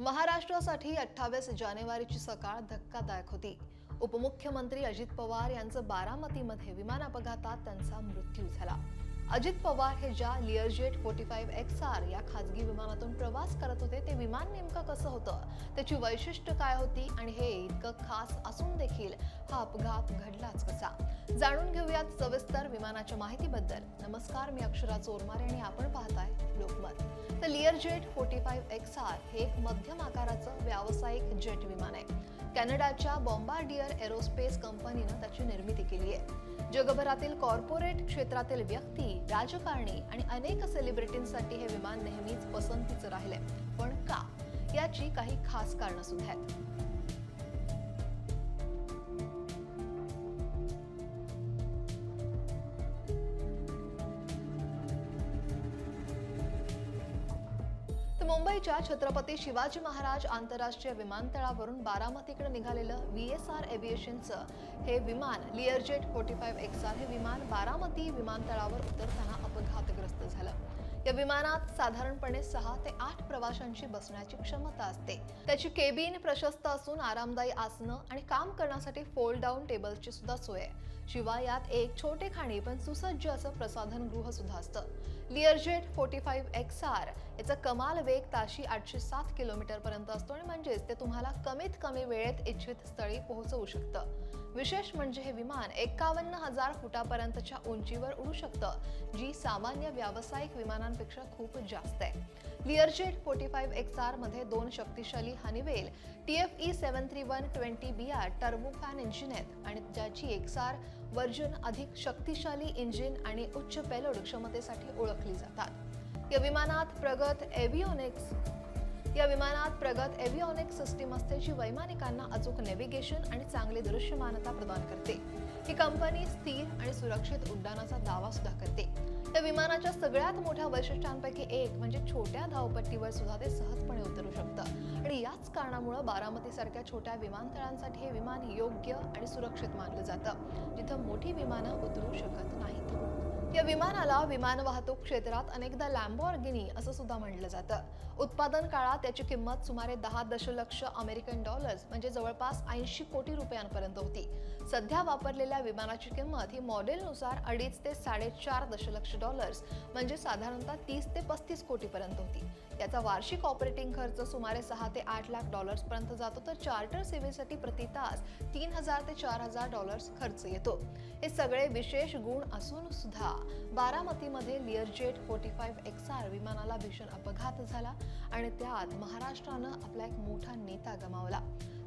महाराष्ट्रासाठी अठ्ठावीस जानेवारीची सकाळ धक्कादायक होती. उपमुख्यमंत्री अजित पवार यांचं बारामतीमध्ये विमान अपघातात त्यांचा मृत्यू झाला. अजित पवार हे ज्या Learjet forty five X R या खासगी विमानातून प्रवास करत होते ते विमान नेमकं कसं होतं त्याची वैशिष्ट्य काय होती आणि हे इतकं खास असून देखील हा अपघात घडलाच कसा? जाणून घेऊयात सविस्तर विमानाच्या माहितीबद्दल. नमस्कार मी अक्षरा चोरमारे आणि आपण पाहताय लोकमत. तर Learjet forty five X R हे एक मध्यम आकाराचं व्यावसायिक जेट विमान आहे. कॅनडाच्या बॉम्बार्डियर एरोस्पेस कंपनीनं त्याची निर्मिती केली आहे. जगभरातील कॉर्पोरेट क्षेत्रातील व्यक्ती राजकारणी आणि अनेक सेलिब्रिटींसाठी हे विमान नेहमीच पसंतीचं राहिले पण का? याची काही खास कारणं सुद्धा आहेत. मुंबईच्या छत्रपती शिवाजी महाराज आंतरराष्ट्रीय विमानतळावरून बारामतीकडे निघालेलं व्ही एस आर एव्हिएशनचं हे विमान Learjet forty five X R हे विमान बारामती विमानतळावर उतरताना अपघातग्रस्त झालं. या विमानात साधारणपणे सहा ते आठ प्रवाशांची बसण्याची क्षमता असते. त्याची केबिन प्रशस्त असून आरामदायी आसनं आणि काम करण्यासाठी फोल्ड डाऊन टेबल्सची सुद्धा सोय आहे. शिवाय यात एक छोटे खाणी पण सुसज्ज असं प्रसाधन गृह सुद्धा असतं. Learjet forty five X R याचा कमाल वेग ताशी आठशे सात किलोमीटर पर्यंत असतो आणि म्हणजेच ते तुम्हाला कमीत कमी वेळेत इच्छित स्थळी पोहोचवू शकतं. विशेष म्हणजे हे विमान एकावन्न हजार फुटापर्यंतच्या उंचीवर उडू शकतं जी सामान्य व्यावसायिक विमानांपेक्षा खूप जास्त आहे. लिअरजेट फोर्टी फाईव्ह एक्स आरमध्ये दोन शक्तिशाली Honeywell T F E seven three one twenty B R turbofan engine आहेत आणि ज्याची एक्स आर वर्जन अधिक शक्तिशाली इंजिन आणि उच्च पेलोड क्षमतेसाठी ओळखली जातात. या विमानात प्रगत एव्हिओनिक्स या विमानात प्रगत एव्हिओनिक सिस्टीम असते जी वैमानिकांना अचूक नेव्हिगेशन आणि चांगली दृश्यमानता प्रदान करते. ही कंपनी स्थिर आणि सुरक्षित उड्डाणाचा दावा सुद्धा करते. या विमानाच्या सगळ्यात मोठ्या वैशिष्ट्यांपैकी एक म्हणजे छोट्या धावपट्टीवर सुद्धा ते सहजपणे उतरू शकतं. आणि याच कारणामुळं बारामतीसारख्या छोट्या विमानतळांसाठी हे विमान योग्य आणि सुरक्षित मानलं जातं. जिथं मोठी विमानं उतरू शकत नाहीत. या विमानाला विमान वाहतूक क्षेत्रात अनेकदा लॅम्बॉर्गिनी असं सुद्धा म्हटलं जातं. उत्पादन काळात याची किंमत सुमारे दहा दशलक्ष अमेरिकन डॉलर्स म्हणजे जवळपास ऐंशी कोटी रुपयांपर्यंत होती. सध्या वापरलेल्या विमानाची किंमत ही मॉडेलनुसार अडीच ते साडेचार दशलक्ष डॉलर्स म्हणजे साधारणतः तीस ते पस्तीस कोटीपर्यंत होती. याचा वार्षिक ऑपरेटिंग खर्च सुमारे सहा ते आठ लाख डॉलर्सपर्यंत जातो तर चार्टर सेवेसाठी प्रति तास तीन हजार ते चार हजार डॉलर्स खर्च येतो. हे सगळे विशेष गुण असून सुद्धा बारामतीमध्ये Learjet forty five X R विमानाला भीषण अपघात झाला आणि त्यात महाराष्ट्रानं आपला एक मोठा नेता गमावला.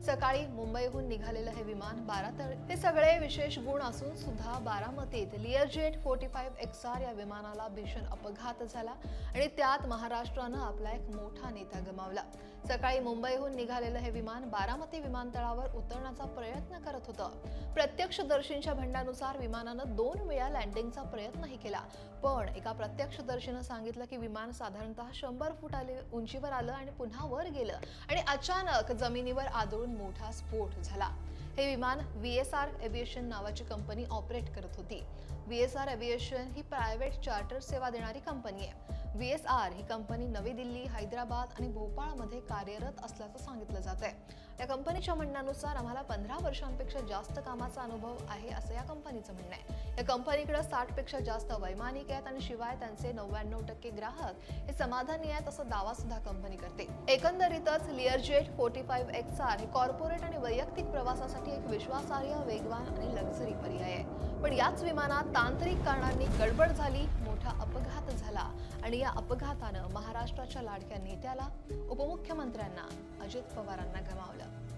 सकाळी मुंबईहून निघालेलं हे विमान बारा तर हे सगळे विशेष गुण असून सुद्धा बारामतीत लिअरजेट फोर्टी फाईव्ह एक्सार या विमानाला भीषण अपघात झाला आणि त्यात महाराष्ट्रानं आपला एक मोठा नेता गमावला. सकाळी मुंबईहून निघालेलं हे विमान बारामती विमानतळावर उतरण्याचा प्रयत्न करत होतं. प्रत्यक्षदर्शींच्या म्हणण्यानुसार विमानानं दोन वेळा लँडिंगचा प्रयत्नही केला. पण एका प्रत्यक्षदर्शीनं सांगितलं की विमान साधारणतः शंभर फूट आले उंचीवर आलं आणि पुन्हा वर गेलं आणि अचानक जमिनीवर आदळून मोठा स्फोट झाला. हे विमान व्ही एस आर एव्हिएशन नावाची कंपनी ऑपरेट करत होती. व्ही एस आर एव्हिएशन ही प्रायव्हेट चार्टर सेवा देणारी कंपनी आहे. व्ही एस आर ही कंपनी नवी दिल्ली हैदराबाद आणि भोपाळमध्ये कार्यरत असल्याचं सांगितलं जात आहे या कंपनीच्या म्हणण्यानुसार आम्हाला पंधरा वर्षांपेक्षा जास्त कामाचा अनुभव आहे असं या कंपनीचं म्हणणं आहे. या कंपनीकडे साठपेक्षा जास्त वैमानिक आहेत आणि शिवाय त्यांचे नव्याण्णव टक्के ग्राहक हे समाधानी आहेत असा दावा सुद्धा कंपनी करते. एकंदरीतच Learjet forty five X R हे कॉर्पोरेट आणि वैयक्तिक प्रवासासाठी एक विश्वासार्ह वेगवान आणि लक्झरी पर्याय आहे. पण याच विमानात तांत्रिक कारणांनी गडबड झाली मोठा अपघात झाला. आणि या अपघातानं महाराष्ट्राच्या लाडक्या नेत्याला उपमुख्यमंत्र्यांना अजित पवारांना गमावलं.